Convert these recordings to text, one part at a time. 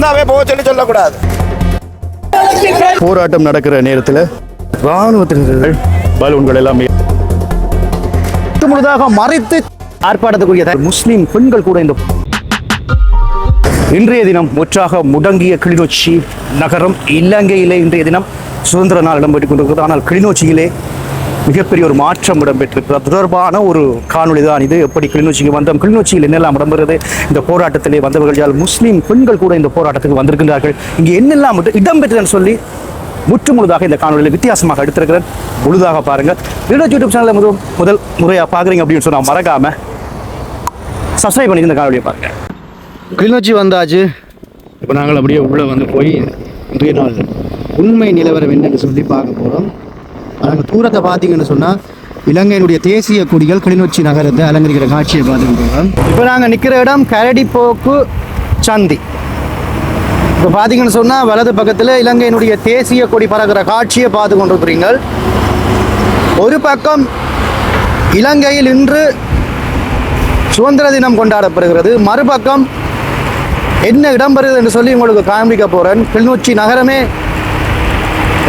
வந்தாவே போக சொல்லி சொல்லக்கூடாது. போராட்டம் நடக்கிற நேரத்தில் ராணுவத்தினர்கள் பலூன்கள் எல்லாமே முழுதாக மறைத்து ஆர்ப்பாட்டத்துக்குரிய முஸ்லீம் பெண்கள் கூட இந்த இன்றைய தினம் முற்றாக முடங்கிய கிளிநொச்சி நகரம் இலங்கையிலே இன்றைய தினம் சுதந்திர நாள் இடம்பெற்றுக் கொண்டிருக்கிறது. ஆனால் கிளிநொச்சியிலே மிகப்பெரிய ஒரு மாற்றம் இடம்பெற்றிருக்கிறது. அது தொடர்பான ஒரு காணொளி தான் இது. எப்படி கிளிநொச்சிக்கு வந்தோம்? கிளிநொச்சியில் என்னெல்லாம் இடம்பெறுது? இந்த போராட்டத்திலே வந்தவர்கள் யார் முஸ்லீம் பெண்கள் கூட இந்த போராட்டத்துக்கு வந்திருக்கின்றார்கள். இங்கே என்னெல்லாம் இடம்பெற்றதுன்னு சொல்லி முற்று முழுதாக இந்த காணொலியில் வித்தியாசமாக எடுத்திருக்கிறேன். முழுதாக பாருங்கள் கிளிநொச்சி யூடியூப் சேனலில் முதல் முதல் முறையாக பார்க்குறீங்க அப்படின்னு சொன்னால் மறக்காமல் சப்ஸ்கிரைப் பண்ணி இந்த காணொலியை பாருங்க. கிளிநொச்சி வந்தாச்சு. இப்போ நாங்கள் அப்படியே உள்ளே வந்து போய் இன்றைய நாள் உண்மை நிலவரம் என்னன்னு சொல்லி பார்க்க போகிறோம் நாங்கள் தூரத்தை பார்த்தீங்கன்னு சொன்னால் இலங்கையினுடைய தேசிய கொடிகள் கிளிநொச்சி நகரத்தை அலங்கரிக்கிற காட்சியை பார்த்துக்கிட்டு இப்போ நாங்கள் நிற்கிற இடம் கரடிப்போக்கு சந்தி. இப்போ பார்த்தீங்கன்னு சொன்னால் வலது பக்கத்தில் இலங்கையினுடைய தேசிய கொடி பறக்கிற காட்சியை பார்த்து கொண்டிருக்கிறீங்க ஒரு பக்கம் இலங்கையில் இன்று சுதந்திர தினம் கொண்டாடப்படுகிறது. மறுபக்கம் என்ன இடம்பெறுகிறது என்று சொல்லி உங்களுக்கு காண்பிக்க போகிறேன் கிளிநொச்சி நகரமே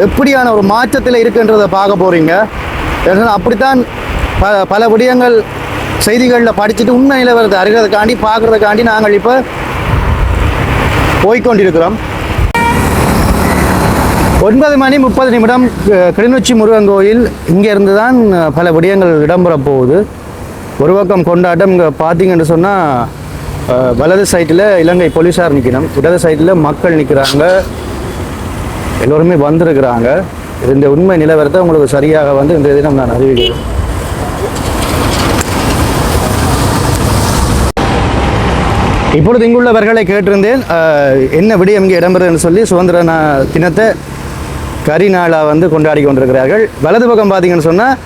எப்படியான ஒரு மாற்றத்தில் இருக்குன்றதை பார்க்க போகிறீங்க ஏன்னா அப்படித்தான் ப பல விடயங்கள் செய்திகளில் படிச்சுட்டு உண்மை நிலவரத்தை அறிகிறதுக்காண்டி பார்க்குறதுக்காண்டி நாங்கள் இப்போ போய்க்கொண்டிருக்கிறோம். ஒன்பது மணி முப்பது நிமிடம் கிளிநொச்சி முருகன் கோயில். இங்கேருந்து தான் பல விடயங்கள் இடம்பெற போகுது. ஒரு பக்கம் கொண்டாட்டம் இங்கே பார்த்தீங்கன்னு சொன்னால் வலது சைட்டில் இலங்கை போலீஸார் நிற்கணும் இடது சைட்டில் மக்கள் நிற்கிறாங்க எல்லோருமே வந்திருக்கிறாங்க. இது இந்த உண்மை நிலவரத்தை உங்களுக்கு சரியாக வந்து இந்த தினம் நான் அறிவிக்கிறேன். இப்பொழுது இங்குள்ளவர்களை கேட்டிருந்தேன் என்ன விடயம் இங்கே இடம்பெறுதுன்னு சொல்லி சுதந்திர நா- தினத்தை கரி நாளாக வந்து கொண்டாடி கொண்டிருக்கிறார்கள். வலது பக்கம் பார்த்தீங்கன்னு சொன்னால்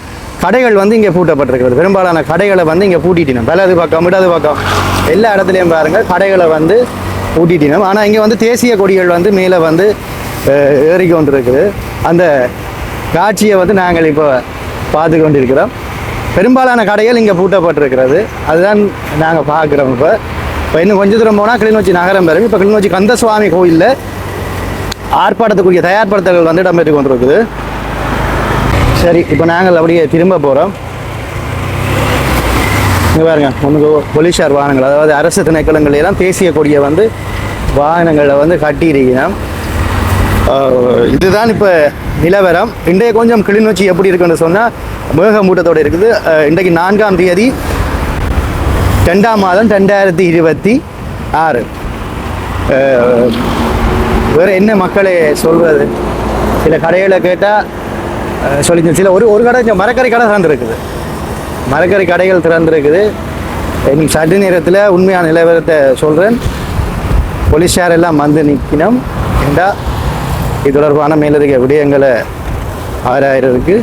கடைகள் வந்து இங்கே பூட்டப்பட்டிருக்கிறது. பெரும்பாலான கடைகளை வந்து இங்கே பூட்டிட்டினோம். வலது பக்கம் இடது பக்கம் எல்லா இடத்துலையும் பாருங்கள் கடைகளை வந்து பூட்டிட்டினோம். ஆனால் இங்கே வந்து தேசிய கொடிகள் வந்து மேலே வந்து அஹ், ஏறி கொண்டிருக்குது. அந்த காட்சியை வந்து நாங்கள் இப்போ பார்த்து கொண்டிருக்கிறோம். பெரும்பாலான கடைகள் இங்கே பூட்டப்பட்டிருக்கிறது. அதுதான் நாங்கள் பார்க்குறோம் இப்போ. இப்போ இன்னும் கொஞ்சம் தூரம் போனால் கிளிநொச்சி நகரம் பெறும் இப்போ கிளிநொச்சி கந்தசுவாமி கோயிலில் ஆர்ப்பாட்டத்துக்குரிய தயார்படுத்தல்கள் வந்து இடம்பெற்று கொண்டிருக்குது. சரி இப்போ நாங்கள் அப்படியே திரும்ப போகிறோம். இங்கே பாருங்க ஒன்று போலீஸார் வாகனங்கள் அதாவது அரசு திணைக்களங்கள் எல்லாம் தேசிய கொடியை வந்து வாகனங்களை வந்து கட்டியிருக்கிறோம். இதுதான் இப்போ நிலவரம். இன்றைய கொஞ்சம் கிளிநொச்சி எப்படி இருக்குன்னு சொன்னால் மேகமூட்டத்தோடு இருக்குது. இன்றைக்கு நான்காம் தேதி ரெண்டாம் மாதம் ரெண்டாயிரத்தி இருபத்தி ஆறு. வேறு என்ன மக்களே சொல்கிறது சில கடைகளை கேட்டால் சொல்லி சில ஒரு ஒரு கடை இங்க மரக்கறி கடை திறந்துருக்குது. மரக்கறி கடைகள் திறந்துருக்குது. இன்னைக்கு சற்று நேரத்தில் உண்மையான நிலவரத்தை சொல்கிறேன் போலீஸார் எல்லாம் வந்து நிற்கணும் ஏண்டா இது தொடர்பான மேலதிக விடயங்களை ஆராயிறதுக்கு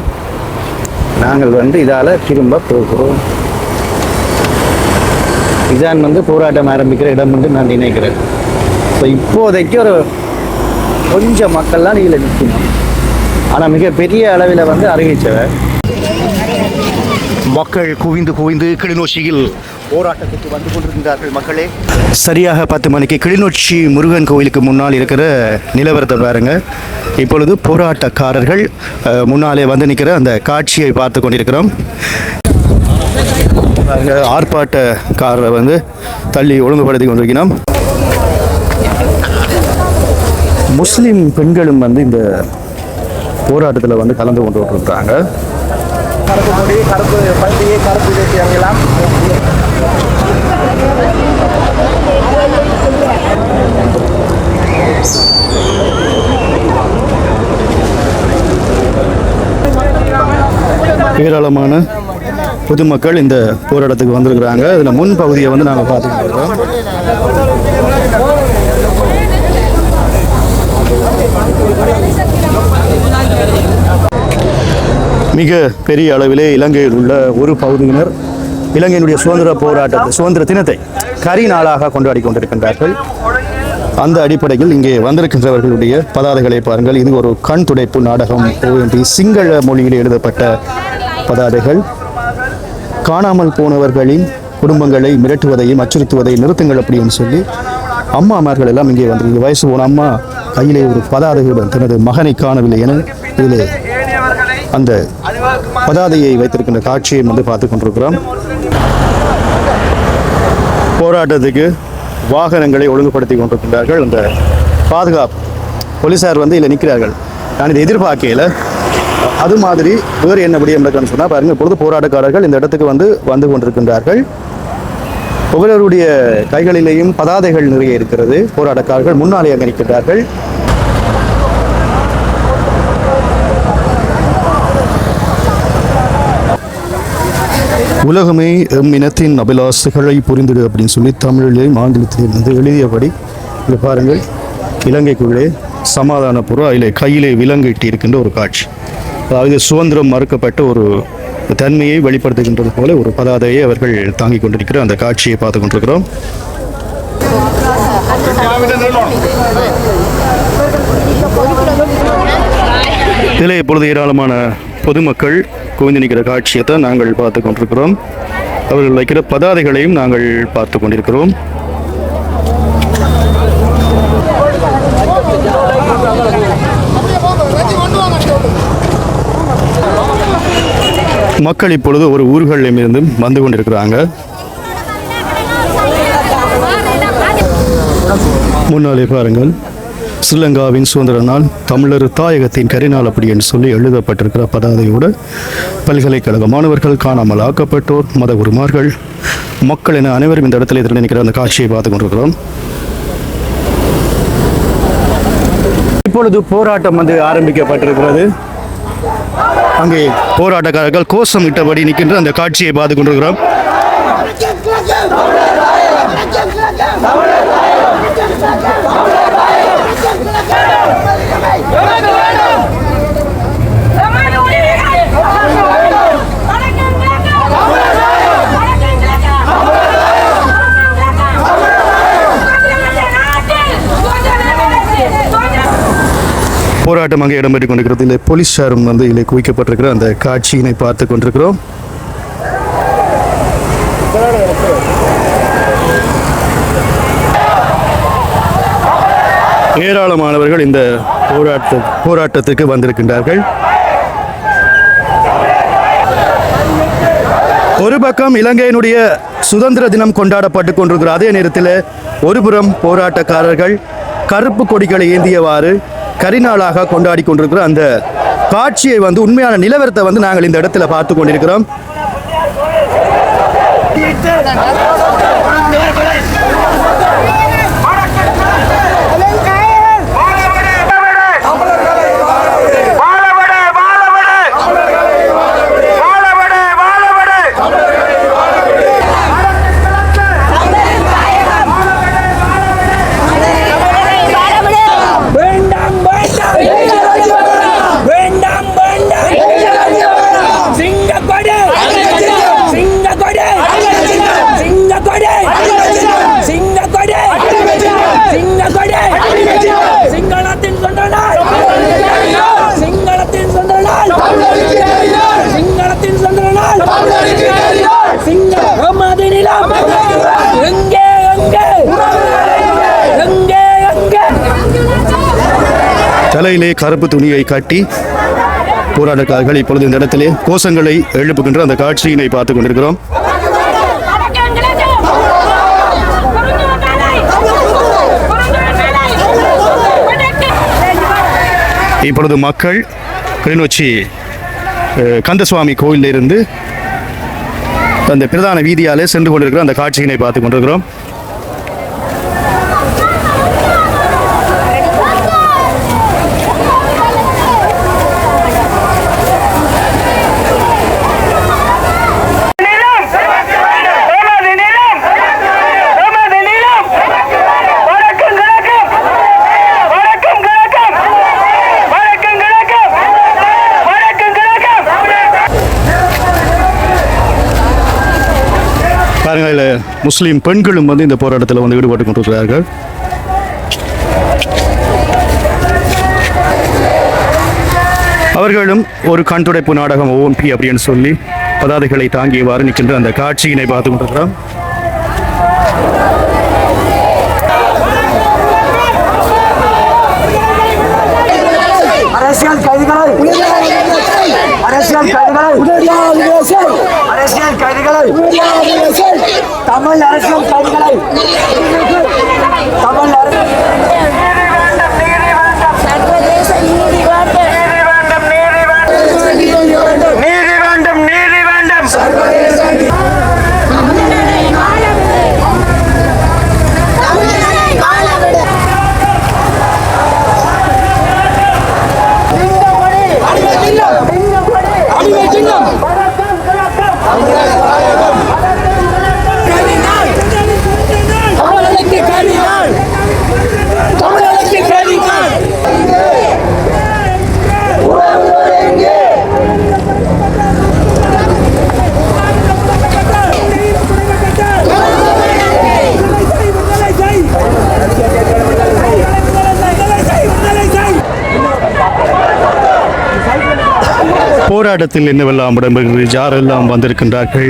நாங்கள் வந்து இதால் திரும்ப போகிறோம். இதான் வந்து போராட்டம் ஆரம்பிக்கிற இடம் என்று நான் நினைக்கிறேன். ஸோ இப்போதைக்கு ஒரு கொஞ்சம் மக்கள்லாம் நீங்கள் நிற்கணும். ஆனால் மிகப்பெரிய அளவில் வந்து அறிவிச்சவர் மக்கள் குவிந்து குவிந்து கிளிநொச்சியில் போராட்டத்துக்கு வந்து கொண்டிருக்கிறார்கள் மக்களே. சரியாக பத்து மணிக்கு கிளிநொச்சி முருகன் கோவிலுக்கு முன்னால் இருக்கிற நிலவரத்தை பாருங்க. இப்பொழுது போராட்டக்காரர்கள் முன்னாலே வந்து நிற்கிற அந்த காட்சியை பார்த்து கொண்டிருக்கிறோம். பாருங்க, ஆர்ப்பாட்டக்காரரை வந்து தள்ளி ஒழுங்குபடுத்தி கொண்டிருக்கிறோம். முஸ்லீம் பெண்களும் வந்து இந்த போராட்டத்தில் வந்து கலந்து கொண்டு கொண்டிருக்கிறாங்க கருப்பு கொடி கருப்பு பண்டிகை கருப்பு தேசியம் எல்லாம். ஏராளமான பொதுமக்கள் இந்த போராட்டத்துக்கு வந்திருக்கிறாங்க. இதில் முன் பகுதியை வந்து நாங்கள் பார்த்துக்கிட்டு இருக்கோம். மிக பெரிய அளவிலே இலங்கையில் உள்ள ஒரு பகுதியினர் இலங்கையினுடைய சுதந்திர போராட்டத்தை சுதந்திர தினத்தை கரி நாளாக கொண்டாடி கொண்டிருக்கின்றார்கள். அந்த அடிப்படையில் இங்கே வந்திருக்கின்றவர்களுடைய பதாதைகளை பாருங்கள். இது ஒரு கண் துடைப்பு நாடகம். OMP சிங்கள மொழியில் எழுதப்பட்ட பதாதைகள். காணாமல் போனவர்களின் குடும்பங்களை மிரட்டுவதையும் அச்சுறுத்துவதை நிறுத்துங்கள் அப்படின்னு சொல்லி அம்மா அம்மார்கள் எல்லாம் இங்கே வந்து வயசு போன அம்மா கையிலே ஒரு பதாதைகளுடன் தனது மகனை காணவில்லை என இதில் அந்த பதாதையை வைத்திருக்கின்ற காட்சியை வந்து பார்த்து கொண்டிருக்கிறோம். போராட்டத்துக்கு வாகனங்களை ஒழுங்குபடுத்தி கொண்டிருக்கின்றார்கள். அந்த பாதுகாப்பு போலீஸார் வந்து இதில் நிற்கிறார்கள். நான் இதை எதிர்பார்க்கையில் அது மாதிரி வேறு என்ன விடயம் நடக்கணும்னு சொன்னால் பாருங்கள் பொழுது போராட்டக்காரர்கள் இந்த இடத்துக்கு வந்து வந்து கொண்டிருக்கின்றார்கள். ஒவ்வொருவருடைய கைகளிலேயும் பதாதைகள் நிறைய இருக்கிறது. போராட்டக்காரர்கள் முன்னாலே அங்கே நிற்கின்றார்கள். உலகமே எம் இனத்தின் அபிலாசைகளை புரிந்துடு அப்படின்னு சொல்லி தமிழிலேயும் மாநிலத்திலிருந்து எழுதியபடி இது பாருங்கள் இலங்கைக்குள்ளே சமாதான அதில் அதிலே கையிலே விலங்கிட்டு இருக்கின்ற ஒரு காட்சி. அதாவது சுதந்திரம் மறுக்கப்பட்ட ஒரு தன்மையை வெளிப்படுத்துகின்றது போல ஒரு பதாதையை அவர்கள் தாங்கிக் கொண்டிருக்கிற அந்த காட்சியை பார்த்து கொண்டிருக்கிறோம். இதில் இப்பொழுது ஏராளமான பொதுமக்கள் குவிந்து நிற்கிற காட்சியை தான் நாங்கள் பார்த்து கொண்டிருக்கிறோம். அவர்கள் வைக்கிற பதாதைகளையும் நாங்கள் பார்த்து கொண்டிருக்கிறோம். மக்கள் இப்பொழுது ஒரு ஊர்களிலும் இருந்தும் வந்து கொண்டிருக்கிறாங்க. முன்னாலே பாருங்கள். ஸ்ரீலங்காவின் சுதந்திர நாள் தமிழர் தாயகத்தின் கரிநாள் அப்படி என்று சொல்லி எழுதப்பட்டிருக்கிற பதாதையோடு பல்கலைக்கழக மாணவர்கள் காணாமல் ஆக்கப்பட்டோர் மத குருமார்கள் மக்கள் என அனைவரும் இந்த இடத்துல திரண்டு நிற்கிற அந்த காட்சியை பார்த்து கொண்டிருக்கிறோம். இப்பொழுது போராட்டம் வந்து ஆரம்பிக்கப்பட்டிருக்கிறது. அங்கே போராட்டக்காரர்கள் கோஷம் இட்டபடி நிற்கின்ற அந்த காட்சியை பார்த்து கொண்டிருக்கிறோம். போராட்டம் அங்கே இடம்பெற்றுக் கொண்டிருக்கிறது. இல்லை போலீஸாரும் வந்து இதில் குவிக்கப்பட்டிருக்கிற அந்த காட்சியினை பார்த்து கொண்டிருக்கிறோம். ஏராளமானவர்கள் இந்த போராட்ட போராட்டத்துக்கு வந்திருக்கின்றார்கள். ஒரு பக்கம் இலங்கையினுடைய சுதந்திர தினம் கொண்டாடப்பட்டு கொண்டிருக்கிற அதே நேரத்தில் ஒருபுறம் போராட்டக்காரர்கள் கருப்பு கொடிகளை ஏந்தியவாறு கரிநாளாக கொண்டாடி கொண்டிருக்கிற அந்த காட்சியை வந்து உண்மையான நிலவரத்தை வந்து நாங்கள் இந்த இடத்துல பார்த்து கொண்டிருக்கிறோம். தலையிலே கருப்பு துணியை கட்டி போராட்டக்காரர்கள் இப்பொழுது இந்த இடத்திலே கோஷங்களை எழுப்புகின்ற அந்த காட்சியினை பார்த்து கொண்டிருக்கிறோம். இப்பொழுது மக்கள் கிளிநொச்சி கந்தசுவாமி கோயிலில் இருந்து அந்த பிரதான வீதியாலே சென்று கொண்டிருக்கிற அந்த காட்சியினை பார்த்து கொண்டிருக்கிறோம். பாருங்க இதில் முஸ்லீம் பெண்களும் வந்து இந்த போராட்டத்தில் வந்து ஈடுபட்டு கொண்டிருக்கிறார்கள். அவர்களும் ஒரு கண்துடைப்பு நாடகம் ஓஎம்பி அப்படின்னு சொல்லி பதாதைகளை தாங்கியவாறு நிற்கின்ற அந்த காட்சியினை பார்த்து கொண்டிருக்கிறோம். அரசியல் கைதிகளை அரசியல் கைதிகளை அரசியல் கைதிகளை தமிழ் அரசியல் கைதிகளை போராட்டத்தில் என்னவெல்லாம் இடம்பெறுகிறது யாரெல்லாம் வந்திருக்கின்றார்கள்?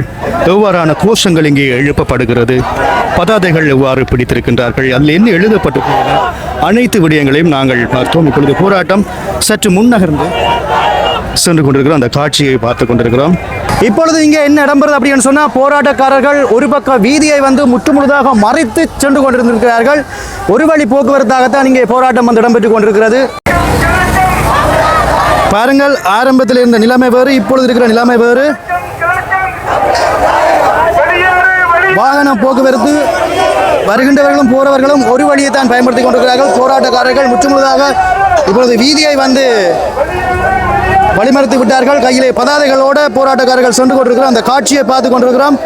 எவ்வாறான கோஷங்கள் இங்கே எழுப்பப்படுகிறது? பதாதைகள் எவ்வாறு பிடித்திருக்கின்றார்கள்? அதில் என்ன எழுதப்பட்டிருக்கின்றன? அனைத்து விடயங்களையும் நாங்கள் பார்த்தோம். இப்பொழுது போராட்டம் சற்று முன்னகர்ந்து சென்று கொண்டிருக்கிறோம். அந்த காட்சியை பார்த்து கொண்டிருக்கிறோம். இப்பொழுது இங்கே என்ன இடம்பெறுது அப்படின்னு சொன்னால் போராட்டக்காரர்கள் ஒரு பக்க வீதியை வந்து முற்றுமுழுதாக மறைத்து சென்று கொண்டிருந்திருக்கிறார்கள். ஒரு வழி போக்குவரத்தாகத்தான் இங்கே போராட்டம் வந்து இடம்பெற்றுக் கொண்டிருக்கிறது. பாருங்கள் ஆரம்பத்தில் இருந்த நிலைமை வேறு இப்பொழுது இருக்கிற நிலைமை வேறு. வாகன போக்குவரத்து வருகின்றவர்களும் போறவர்களும் ஒரு வழியை தான் பயன்படுத்தி கொண்டிருக்கிறார்கள். போராட்டக்காரர்கள் முற்றுமுழுதாக இப்பொழுது வீதியை வந்து வழிமறுத்து விட்டார்கள். கையிலே பதாதைகளோட போராட்டக்காரர்கள் சென்று கொண்டிருக்கிறோம். அந்த காட்சியை பார்த்து கொண்டிருக்கிறோம்.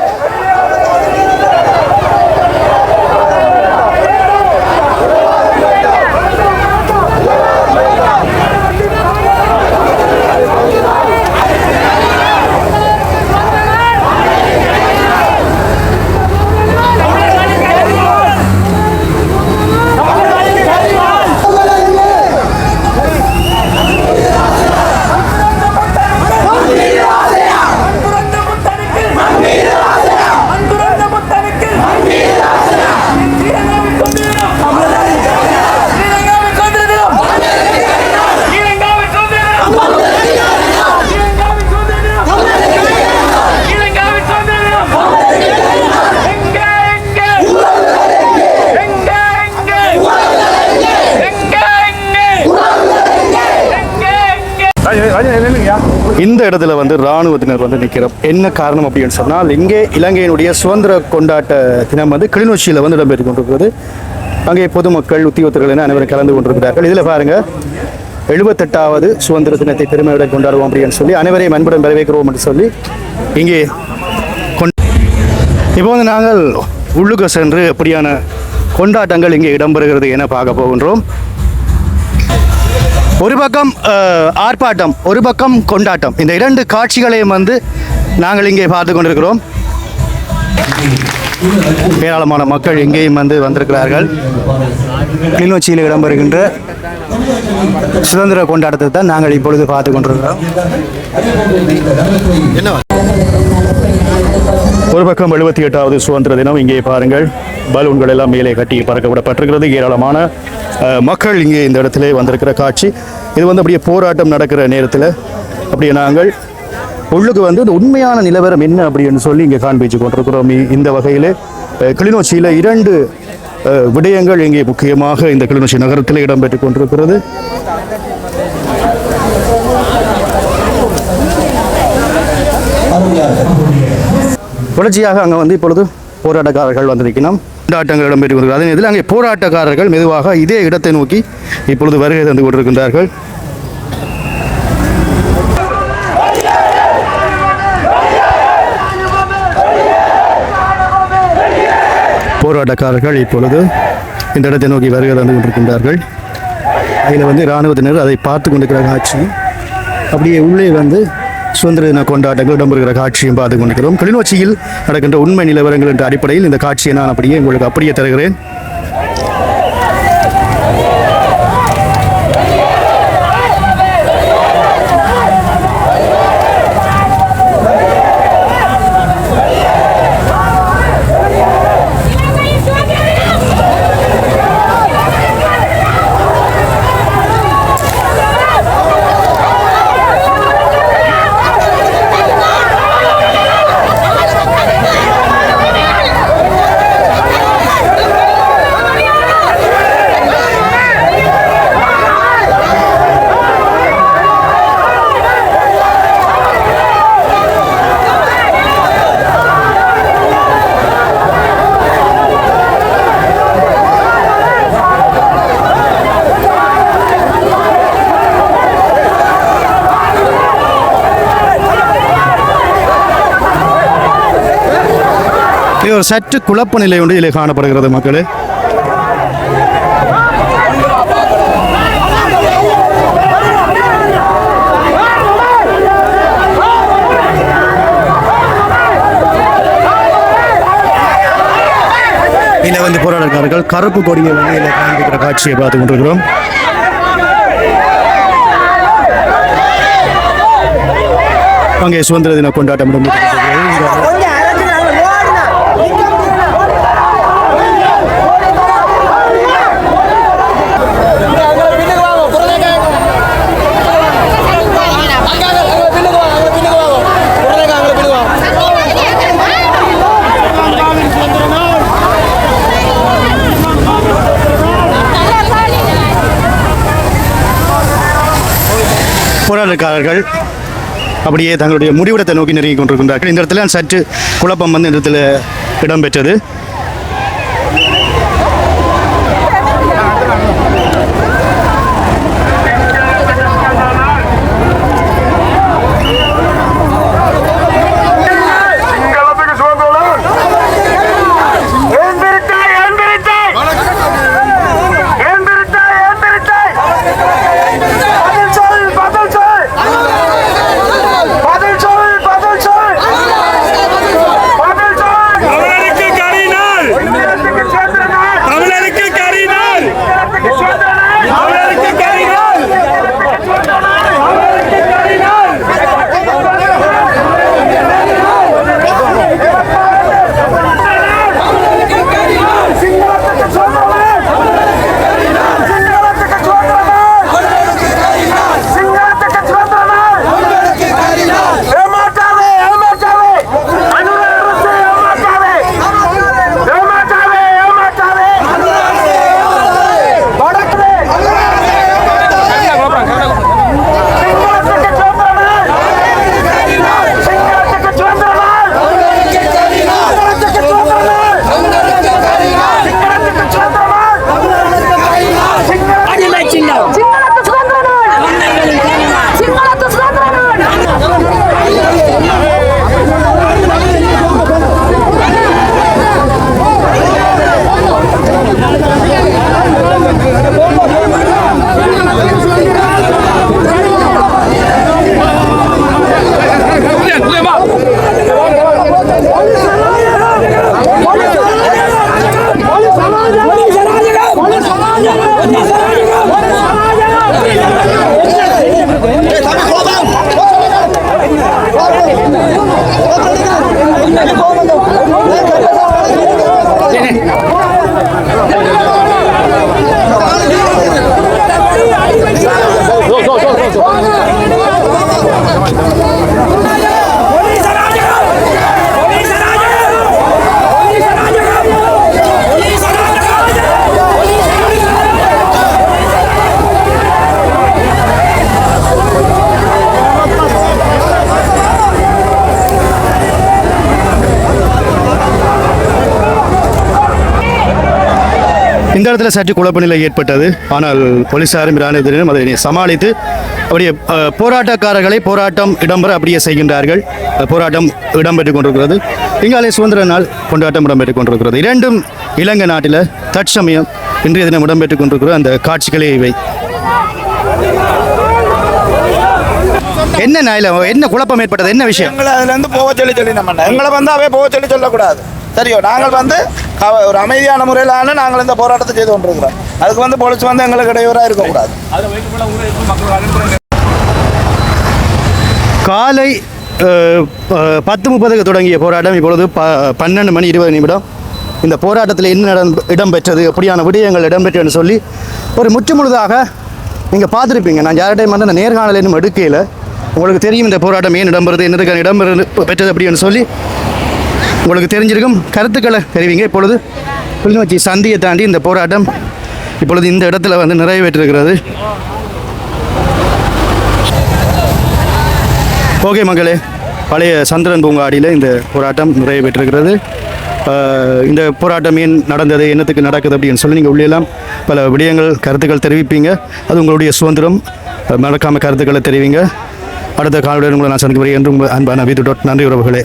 இடத்துல வந்து இராணுவத்தினர் வந்து நிற்கிறோம் என்ன காரணம் அப்படின்னு சொன்னால் இங்கே இலங்கையினுடைய சுதந்திர கொண்டாட்ட தினம் வந்து கிளிநொச்சியில் வந்து இடம்பெற்றுக் கொண்டிருக்கிறது. அங்கே பொதுமக்கள் உத்தியோகத்தர்கள் என அனைவரும் கலந்து கொண்டிருக்கிறார்கள். இதில் பாருங்க எழுபத்தெட்டாவது சுதந்திர தினத்தை பெருமையுடன் கொண்டாடுவோம் அப்படின்னு சொல்லி அனைவரையும் அன்புடன் வரவேற்கிறோம் என்று சொல்லி இங்கே கொண்டு இப்போ வந்து நாங்கள் உள்ளுக்கு சென்று எப்படியான கொண்டாட்டங்கள் இங்கே இடம்பெறுகிறது என பார்க்க போகின்றோம். ஒரு பக்கம் ஆர்ப்பாட்டம் ஒரு பக்கம் கொண்டாட்டம். இந்த இரண்டு காட்சிகளையும் வந்து நாங்கள் இங்கே பார்த்து கொண்டிருக்கிறோம். ஏராளமான மக்கள் இங்கேயும் வந்து வந்திருக்கிறார்கள். கிளிநொச்சியில் இடம்பெறுகின்ற சுதந்திர கொண்டாட்டத்தை தான் நாங்கள் இப்பொழுது பார்த்து கொண்டிருக்கிறோம். என்ன? ஒரு பக்கம் எழுபத்தி எட்டாவது சுதந்திர தினம் இங்கே பாருங்கள் பலூன்கள் எல்லாம் மேலே கட்டி பறக்க விடப்பட்டிருக்கிறது ஏராளமான மக்கள் இங்கே இந்த இடத்துல வந்திருக்கிற காட்சி. இது வந்து அப்படியே போராட்டம் நடக்கிற நேரத்தில் அப்படியே நாங்கள் உள்ளுக்கு வந்து இந்த உண்மையான நிலவரம் என்ன அப்படின்னு சொல்லி இங்கே காண்பிச்சு கொண்டிருக்கிறோம். இந்த வகையில் கிளிநொச்சியில் இரண்டு விடயங்கள் இங்கே முக்கியமாக இந்த கிளிநொச்சி நகரத்தில் இடம்பெற்று கொண்டிருக்கிறது. தொடர்ச்சியாக அங்கே வந்து இப்பொழுது போராட்டக்காரர்கள் வந்திருக்கணும் கொண்டாட்டங்கள் இடம்பெற்று கொண்டிருக்கிறது. அதே நேரத்தில் அங்கே போராட்டக்காரர்கள் மெதுவாக இதே இடத்தை நோக்கி இப்பொழுது வருகை தந்து கொண்டிருக்கின்றார்கள். போராட்டக்காரர்கள் இப்பொழுது இந்த இடத்தை நோக்கி வருகை தந்து கொண்டிருக்கின்றார்கள். அதில் வந்து இராணுவத்தினர் அதை பார்த்து கொண்டிருக்கிற காட்சி. அப்படியே உள்ளே வந்து சுதந்திர தின கொண்டாட்டங்கள் இடம்பெறுகிற காட்சியும் பார்த்து கொண்டிருக்கிறோம். கிளிநொச்சியில் நடக்கின்ற உண்மை நிலவரங்கள் என்ற அடிப்படையில் இந்த காட்சியை நான் அப்படியே உங்களுக்கு அப்படியே தருகிறேன். சற்று குழப்ப நிலை ஒன்று இதில் காணப்படுகிறது மக்களே. இதில் வந்து போராட்டக்காரர்கள் கருப்பு கொடியை வந்து இதில் காண்பிக்கிற காட்சியை பார்த்து கொண்டிருக்கிறோம். அங்கே சுதந்திர தின கொண்டாட்டம் இடம்பெற்றிருக்கிறது. இங்க போராட்டக்காரர்கள் அப்படியே தங்களுடைய முடிவிடத்தை நோக்கி நெருங்கி கொண்டிருக்கின்றார்கள். இந்த இடத்துல சற்று குழப்பம் வந்து இந்த இடத்துல இடம்பெற்றது. இந்த இடத்துல சற்று குழப்ப நிலை ஏற்பட்டது. ஆனால் போலீசாரும் இராணுவத்தினரும் அதை சமாளித்து அப்படியே போராட்டக்காரர்களை போராட்டம் இடம்பெற அப்படியே செய்கின்றார்கள். போராட்டம் இடம்பெற்றுக் கொண்டிருக்கிறது. இங்காலே சுதந்திர நாள் கொண்டாட்டம் இடம்பெற்றுக் கொண்டிருக்கிறது. இரண்டும் இலங்கை நாட்டில் தற்சமயம் இன்றைய தினம் இடம்பெற்றுக் கொண்டிருக்கிற அந்த காட்சிகளே இவை. என்ன நாயில என்ன குழப்பம் ஏற்பட்டது? என்ன விஷயம்? எங்களை அதுல இருந்து போக சொல்லி சொல்லி நம்ம எங்களை வந்து அவே போக சொல்லி சொல்லக்கூடாது. சரியோ நாங்கள் வந்து ஒரு அமைதியான முறையிலான நாங்கள் இந்த போராட்டத்தை செய்து கொண்டிருக்கிறோம். அதுக்கு வந்து போலீஸ் வந்து எங்களுக்கு இடையூறாக இருக்கக்கூடாது. காலை பத்து முப்பதுக்கு தொடங்கிய போராட்டம் இப்பொழுது ப பன்னெண்டு மணி இருபது நிமிடம். இந்த போராட்டத்தில் என்ன இடம் இடம்பெற்றது எப்படியான விடயங்கள் இடம்பெற்றதுன்னு சொல்லி ஒரு முற்றுமுழுதாக நீங்கள் பார்த்துருப்பீங்க. நான் யார்கிட்டையும் வந்து அந்த நேர்காணல் இன்னும் எடுக்கையில். உங்களுக்கு தெரியும் இந்த போராட்டம் ஏன் இடம்பெறுது என்னதுக்கான இடம்பெறு பெற்றது அப்படின்னு சொல்லி உங்களுக்கு தெரிஞ்சிருக்கும் கருத்துக்களை தெரிவிங்க. இப்பொழுது கிளிநொச்சி சந்தியை தாண்டி இந்த போராட்டம் இப்பொழுது இந்த இடத்துல வந்து நிறைவேற்றிருக்கிறது. ஓகே மங்களே பழைய சந்திரன் பூங்காடியில் இந்த போராட்டம் நிறைய பெற்றிருக்கிறது இந்த போராட்டம் ஏன் நடந்தது என்னத்துக்கு நடக்குது அப்படின்னு சொல்லி நீங்கள் உள்ளெல்லாம் பல விடயங்கள் கருத்துக்கள் தெரிவிப்பீங்க. அது உங்களுடைய சுதந்திரம். மறக்காமல் கருத்துக்களை தெரிவிங்க. அடுத்த காலையுடன் உங்களை நான் சந்திக்க என்று உங்கள் அன்பான வீட்டு நன்றி உறவுகளே.